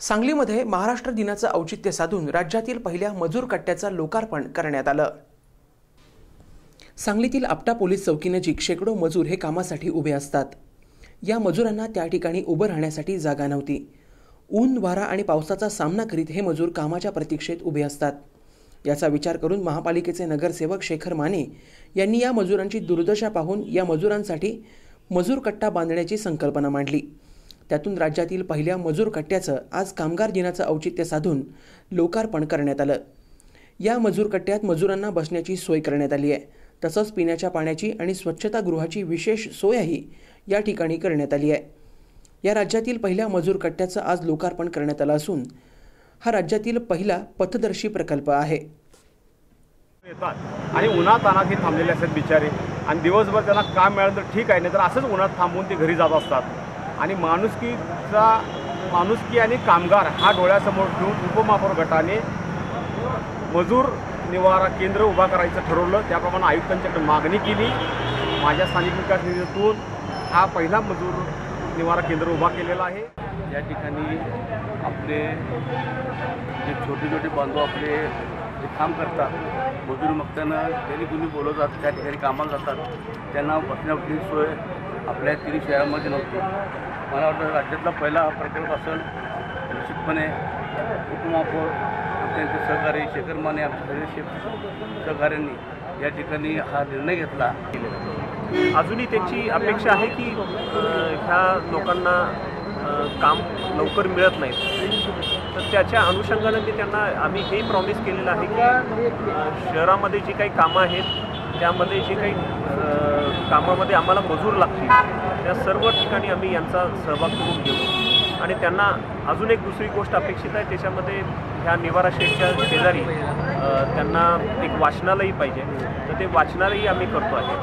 सांगलीमध्ये महाराष्ट्र दिनाचं औचित्य साधून राज्यातील पहिल्या मजूर कट्ट्याचं लोकार्पण करण्यात आलं. सांगलीतील आपटा पोलीस चौकीनजीक शेकडो मजूर हे कामासाठी उभे असतात. या मजुरांना त्या ठिकाणी उभं राहण्यासाठी जागा नव्हती. ऊन वारा आणि पावसाचा सामना करीत हे मजूर कामाच्या प्रतीक्षेत उभे असतात. याचा विचार करून महापालिकेचे नगरसेवक शेखर माने यांनी या मजुरांची दुर्दशा पाहून या मजुरांसाठी मजूर कट्टा बांधण्याची संकल्पना मांडली. त्यातून राज्यातील पहिल्या मजूर कट्ट्याचं आज कामगार दिनाचं औचित्य साधून लोकार्पण करण्यात आलं. या मजूर कट्ट्यात मजुरांना बसण्याची सोय करण्यात आली आहे. तसंच पिण्याच्या पाण्याची आणि स्वच्छतागृहाची विशेष सोयही या ठिकाणी करण्यात आली आहे. या राज्यातील पहिल्या मजूर कट्ट्याचं आज लोकार्पण करण्यात आलं असून हा राज्यातील पहिला पथदर्शी प्रकल्प आहे. येतात. आणि उन्हात अनाथ हे थांबलेले असतात बिचारे. आणि दिवसभर त्यांना काम मिळालं तर ठीक आहे नाही तर असंच उन्हात थांबून ते घरी जात असतात. आणि माणुसकीचा माणुसकी आणि कामगार हा डोळ्यासमोर ठेवून उपमहापौर गटाने मजूर निवारा केंद्र उभा करायचं ठरवलं. त्याप्रमाणे आयुक्तांच्याकडे मागणी केली. माझ्या स्थानिक विकास निधीतून हा पहिला मजूर निवारा केंद्र उभा केलेला आहे. या ठिकाणी आपले जे छोटे छोटे बांधव आपले जे काम करतात मजूर मगताना त्यांनी कुणी बोलवतात त्या ठिकाणी कामाला जातात त्यांना बसण्याची सोय आपल्या तिन्ही शहरामध्ये नव्हती. मला वाटतं राज्यातला पहिला हा प्रकल्प असेल निश्चितपणे उपमहापौर त्यांचे सहकारी शेखर माने आमच्या सगळे शे सहकाऱ्यांनी या ठिकाणी हा निर्णय घेतला. अजूनही त्यांची अपेक्षा आहे की ह्या लोकांना काम लवकर मिळत नाही. तर त्याच्या अनुषंगानं मी त्यांना आम्ही हे प्रॉमिस केलेलं आहे की शहरामध्ये जी काही कामं आहेत त्यामध्ये जे काही कामामध्ये आम्हाला मजूर लागतील त्या सर्व ठिकाणी आम्ही यांचा सहभाग करून घेऊ. आणि त्यांना अजून एक दुसरी गोष्ट अपेक्षित आहे त्याच्यामध्ये ह्या निवारा शेठच्या शेजारी त्यांना एक वाचनालयही पाहिजे. तर ते वाचनालयही आम्ही करतो आहे.